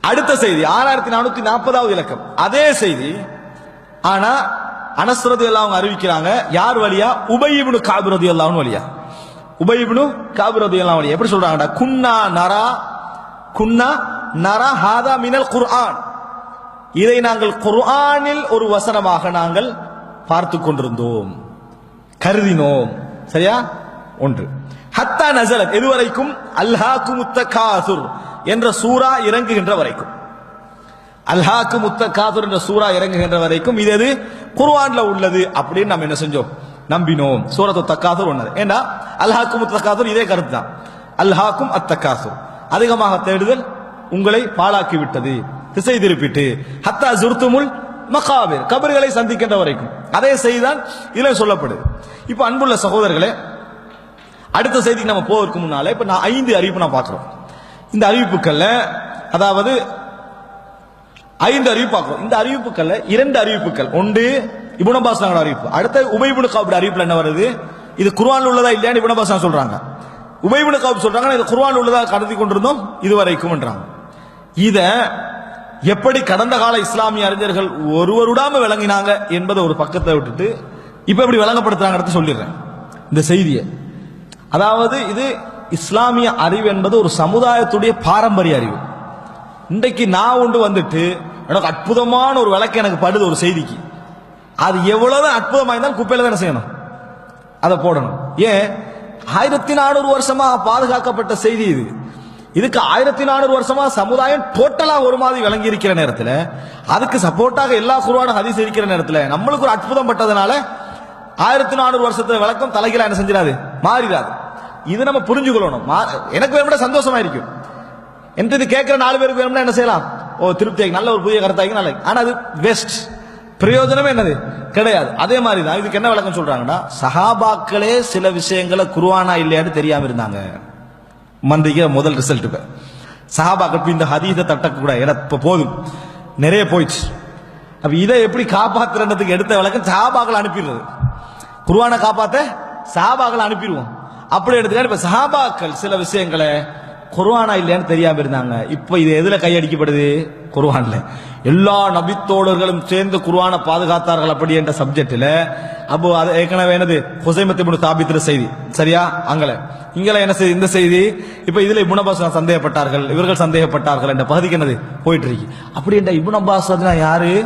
அடுத்த செய்தி ஆறாயிரத்தி நானூத்தி நாற்பதாவது இலக்கம். அதே செய்தி ஆனா அனஸ்ரது எல்லாம் அவங்க அறிவிக்கிறாங்க யார் வழியா? உபயிபுனு காபிரதி எல்லாம் வழியா. உபயிபுனு காபிரதி எல்லாம் வழியா. எப்படி சொல்றாங்கடா? குன்னா நரா குன்னா நரா ஹாதா மினல் குர்ஆன். இதை நாங்கள் குர்ஆனில் ஒரு வசனமாக நாங்கள் பார்த்து கொண்டிருந்தோம். கருதினோம். சரியா? ஒன்று. ஹத்தா நசலத் எதுவரைக்கும்? குமுத்த காசுர் என்ற சூரா இறங்குகின்ற வரைக்கும். அல்ஹாக்கு முத்த காதூர் என்ற சூரா இறங்குகின்ற வரைக்கும் இது எது? குர்வான்ல உள்ளது அப்படின்னு நம்ம என்ன செஞ்சோம்? நம்பினோம். சூரத்து தக்காதூர் ஒன்னது ஏன்னா அல்ஹாக்கு முத்தகாசுர் இதே கருத்து தான் அல்ஹாக்கும் அத்தக்காசூர் அதிகமாக தேடுதல் உங்களை பாழாக்கி விட்டது திசை திருப்பிட்டு. ஹத்தா சுருத்துமுல் மகாபீர். கபர்களை சந்திக்கின்ற வரைக்கும். அதே செய்திதான் இதுல சொல்லப்படுது. இப்ப அன்புள்ள சகோதரர்களே அடுத்த செய்திக்கு நம்ம போவதற்கு முன்னாலே இப்ப நான் ஐந்து அறிவிப்பு நான் பார்க்கிறோம். இந்த அறிவிப்புகள்ல அதாவது ஐந்து அறிவிப்பாக்கும் இந்த அறிவிப்புகள்ல இரண்டு அறிவிப்புகள். ஒன்று இபுன் அறிவிப்பு. அடுத்த உபைபுனு காபுடைய அறிவிப்புல என்ன வருது? இது குர்ஆன் உள்ளதா இல்லையான்னு இபுன் சொல்றாங்க. உபைபுனு காப் சொல்றாங்க இது குர்ஆன் உள்ளதா கடத்தி கொண்டிருந்தோம் இதுவரைக்கும்ன்றாங்க இத எப்படி கடந்த கால இஸ்லாமிய அறிஞர்கள் ஒருவருடாம விளங்கினாங்க என்பதை ஒரு பக்கத்தை விட்டுட்டு இப்ப எப்படி விளங்கப்படுத்துறாங்க சொல்லிடுறேன். இந்த செய்தியை. அதாவது இது இஸ்லாமிய அறிவு என்பது ஒரு சமுதாயத்துடைய பாரம்பரிய அறிவு. இன்றைக்கு நான் உண்டு வந்துட்டு எனக்கு அற்புதமான ஒரு விளக்கு எனக்கு படுது ஒரு செய்திக்கு. அது எவ்வளவுதான் அற்புதமாக இருந்தாலும் குப்பையில தானே செய்யணும். அதை போடணும். ஏன்? ஆயிரத்தி நானூறு வருஷமா பாதுகாக்கப்பட்ட செய்தி இது. இதுக்கு ஆயிரத்தி நானூறு வருஷமா சமுதாயம் டோட்டலா ஒரு மாதிரி விளங்கி இருக்கிற நேரத்தில் அதுக்கு சப்போர்ட்டாக எல்லா குருவான ஹதீஸ் இருக்கிற நேரத்தில் நம்மளுக்கு ஒரு அற்புதம் பட்டதுனால ஆயிரத்தி நானூறு வருஷத்துல விளக்கம் தலைகீழா என்ன செஞ்சிடாது? மாறிடாது. இது நம்ம புரிஞ்சுக்கொள்ளணும். மா- எனக்கு வேணும்னா சந்தோஷமா இருக்கும் என்கிட்ட இது கேட்கிற நாலு பேருக்கு வேணும்னா என்ன செய்யலாம்? ஓ திருப்தி நல்ல ஒரு புதிய கருத்தாக்கி நல்ல ஆனா அது வெஸ்ட் பிரயோஜனமே என்னது? கிடையாது. அதே மாதிரி தான் இதுக்கு என்ன விளக்கம் சொல்றாங்கன்னா சஹாபாக்களே சில விஷயங்களை குருவானா இல்லையான்னு தெரியாம இருந்தாங்க. மந்திரிக்க முதல் ரிசல்ட் இப்ப. சஹாபாக்கள் இந்த ஹதீதை தட்டக்க கூட எனக்கு இப்போ போதும். நிறைய போயிடுச்சு. அப்ப இதை எப்படி காப்பாத்துறதுக்கு எடுத்த விளக்கம் சஹாபாக்கள் அனுப்பிடுறது. குருவானை காப்பாத்த சஹாபாக்களை அனுப்பிடுவோம். அப்படி எடுத்துக்கிட்டு இப்ப சஹாபாக்கள் சில விஷயங்களை குர்வானா இல்லையான்னு தெரியாம இருந்தாங்க. இப்போ இது எதுல கையடிக்கப்படுது? குர்வான்ல எல்லா நபித்தோழர்களும் சேர்ந்து குர்வானை பாதுகாத்தார்கள் அப்படி என்ற சப்ஜெக்ட்ல. அப்போ அது ஏற்கனவே என்னது? ஹுசைமத்து தாபித்திர செய்தி. சரியா? அங்கல. இங்கல என்ன செய்தி? இந்த செய்தி. இப்ப இதுல இப்னு அப்பாஸ் சந்தேகப்பட்டார்கள். இவர்கள் சந்தேகப்பட்டார்கள் என்ற பகுதிக்கு என்னது? போயிட்டு இருக்கு. அப்படி என்ற இப்னு அப்பாஸ் யாரு?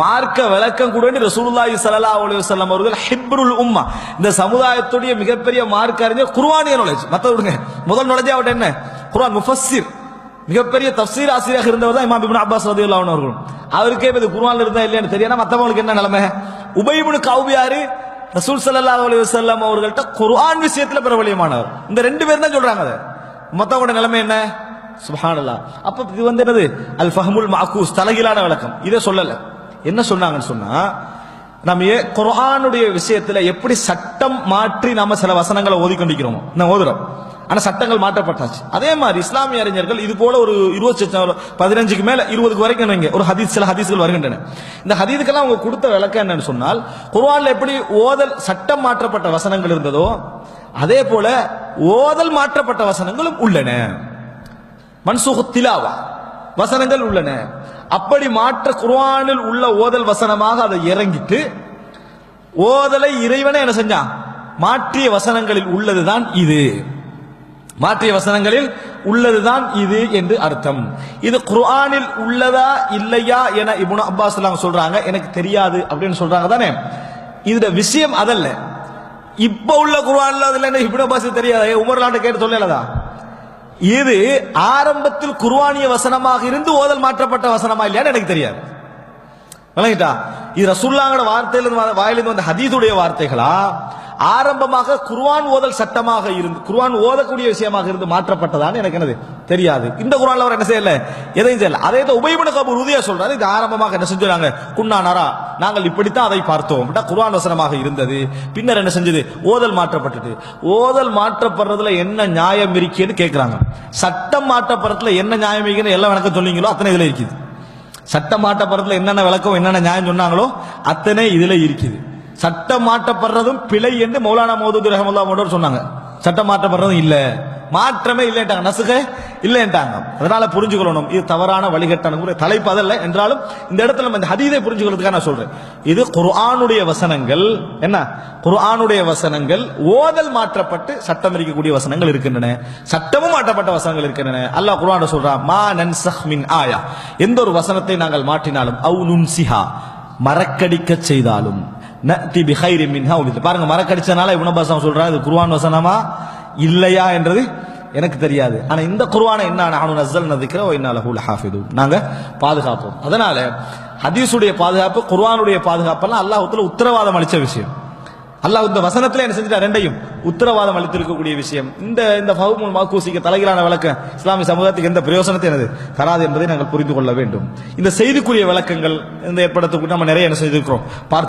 மார்க்க விளக்கம் கூட ரசூலுல்லாஹி ஸல்லல்லாஹு அலைஹி வஸல்லம் அவர்கள் ஹிப்ருல் உம்மா. இந்த சமுதாயத்துடைய மிகப்பெரிய மார்க்க அறிஞர் குர்ஆனிய நாலேஜ் மத்த விடுங்க. முதல் நாலேஜ் அவட்ட என்ன? குர்ஆன் முஃபஸ்ஸிர். மிகப்பெரிய தஃப்சீர் ஆசிரியராக இருந்தவர் தான் இமாம் இப்னு அப்பாஸ் ரலியல்லாஹு அன்ஹு அவர்கள். அவருக்கே இது குர்ஆன்ல இருந்தா இல்லையான்னு தெரியாது? மத்தவங்களுக்கு என்ன நிலைமை? உபை இப்னு கௌப் யாரு ரசூல் ஸல்லல்லாஹு அலைஹி வஸல்லம் அவர்கள்ட்ட குர்ஆன் விஷயத்துல பிரபலியமானவர். இந்த ரெண்டு பேரும் தான் சொல்றாங்க அதை. மத்தவங்களோட நிலைமை என்ன? சுபஹானல்லாஹ் அப்ப இது வந்து என்னது? அல் ஃபஹமுல் மாக்கூஸ் தலைகீழான விளக்கம். இதை சொல்லல. என்ன சொன்னாங்கன்னு சொன்னா நம்ம ஏ- விஷயத்துல எப்படி சட்டம் மாற்றி நாம சில வசனங்களை ஓதிக்கொண்டிருக்கிறோமோ நான் ஓதுறோம். ஆனா சட்டங்கள் மாற்றப்பட்டாச்சு. அதே மாதிரி இஸ்லாமிய அறிஞர்கள் இது போல ஒரு இருபத்தி பதினஞ்சுக்கு மேல இருபதுக்கு வரைக்கும் வைங்க ஒரு ஹதீஸ் சில ஹதீஸ்கள் வருகின்றன. இந்த ஹதீதுக்கெல்லாம் அவங்க கொடுத்த விளக்கம் என்னன்னு சொன்னால் குர்ஆன்ல எப்படி ஓதல் சட்டம் மாற்றப்பட்ட வசனங்கள் இருந்ததோ அதே போல ஓதல் மாற்றப்பட்ட வசனங்களும் உள்ளன. மன்சூஹ் திலாவா வசனங்கள் உள்ளன. அப்படி மாற்ற குர்ஆனில் உள்ள ஓதல் வசனமாக அதை இறங்கிட்டு ஓதலை இறைவனே என்ன செஞ்சான்? மாற்றிய வசனங்களில் உள்ளதுதான் இது. மாற்றிய வசனங்களில் உள்ளதுதான் இது என்று அர்த்தம். இது குர்ஆனில் உள்ளதா இல்லையா என இபுன் அப்பாஸ் சொல்றாங்க. எனக்கு தெரியாது அப்படின்னு சொல்றாங்க தானே. இதுல விஷயம் அதல்ல. இப்ப உள்ள குர்ஆன்ல அதுல என்ன இப்னு அப்பாஸ் தெரியாதா? உமர்லாண்ட கேட்டு சொல்லலதா இது ஆரம்பத்தில் குர்வானிய வசனமாக இருந்து ஓதல் மாற்றப்பட்ட வசனமா இல்லையான்னு எனக்கு தெரியாது. விளங்கிட்டா? இது ரசுல்லாங்கட வார்த்தையிலிருந்து வாயிலிருந்து வந்த ஹதீதுடைய வார்த்தைகளா? ஆரம்பமாக குர்வான் ஓதல் சட்டமாக இருந்து குர்வான் ஓதக்கூடிய விஷயமாக இருந்து மாற்றப்பட்டதான்னு எனக்கு என்னது தெரியாது. இந்த குர்ஆன்ல அவர் என்ன செய்யல? எதையும் செய்யல. அதே தான் உபயபுன கபூர் உறுதியா சொல்றாரு இது ஆரம்பமாக என்ன செஞ்சுறாங்க? குன்னா நரா நாங்கள் இப்படித்தான் அதை பார்த்தோம். அப்படின்னா வசனமாக இருந்தது. பின்னர் என்ன செஞ்சது? ஓதல் மாற்றப்பட்டது. ஓதல் மாற்றப்படுறதுல என்ன நியாயம் இருக்குன்னு கேட்கிறாங்க சட்டம் மாற்றப்படுறதுல என்ன நியாயம் இருக்குன்னு எல்லாம் விளக்கம் சொன்னீங்களோ அத்தனை இதுல இருக்குது. சட்டம் மாற்றப்படுறதுல என்னென்ன விளக்கம் என்னென்ன நியாயம் சொன்னாங்களோ அத்தனை இதுல இருக்குது. சட்டம் மாற்றப்படுறதும் பிழை என்று மௌலானா மௌதூத் ரஹமுல்லா மோடர் சொன்னாங்க. சட்டம் மாற்றப்படுறதும் இல்ல. மாற்றமே இல்லைன்ட்டாங்க. நசுக இல்லைன்ட்டாங்க. அதனால புரிஞ்சுக்கொள்ளணும். இது தவறான வழிகட்டான தலைப்பு அதல்ல. என்றாலும் இந்த இடத்துல நம்ம இந்த ஹதீதை புரிஞ்சுக்கிறதுக்காக நான் சொல்றேன். இது குர்ஆனுடைய வசனங்கள். என்ன? குர்ஆனுடைய வசனங்கள் ஓதல் மாற்றப்பட்டு சட்டம் இருக்கக்கூடிய வசனங்கள் இருக்கின்றன. சட்டமும் மாற்றப்பட்ட வசனங்கள் இருக்கின்றன. அல்லாஹ் குர்ஆன் சொல்றான் மா நன்சஹ் மின் ஆயா. எந்த ஒரு வசனத்தை நாங்கள் மாற்றினாலும் அவு நுன்சிஹா. மறக்கடிக்க செய்தாலும் நத்தி பிஹைரி மின்ஹா உபித் பாருங்க மரக்கடிச்சனால இப்னு அப்பாஸ் அவன் சொல்றான் இது குருவான் வசனமா இல்லையா என்றது எனக்கு தெரியாது. ஆனா இந்த குர்வானை என்ன நானும் நஸ்ஸல் நதிக்கிற ஓ இன்னா லஹு நாங்க பாதுகாப்போம். அதனால ஹதீஸுடைய பாதுகாப்பு குர்ஆனுடைய பாதுகாப்பெல்லாம் அல்லாஹத்துல உத்தரவாதம் அளிச்ச விஷயம். அல்லாஹ் இந்த வசனத்துல என்ன செஞ்சிட்டா? ரெண்டையும் உத்தரவாதம் அளித்திருக்கக்கூடிய விஷயம். இந்த இந்த ஃபஹ்முல் மாக்கூசிக்கு தலைகளான விளக்கம் இஸ்லாமிய சமூகத்துக்கு எந்த பிரயோசனத்தை எனது தராது என்பதை நாங்கள் புரிந்து கொள்ள வேண்டும். இந்த செய்திக்குரிய விளக்கங்கள் இந்த ஏற்படுத்தக்கூடிய நம்ம நிறைய என்ன செய்திருக்கிறோம்? பார்த்து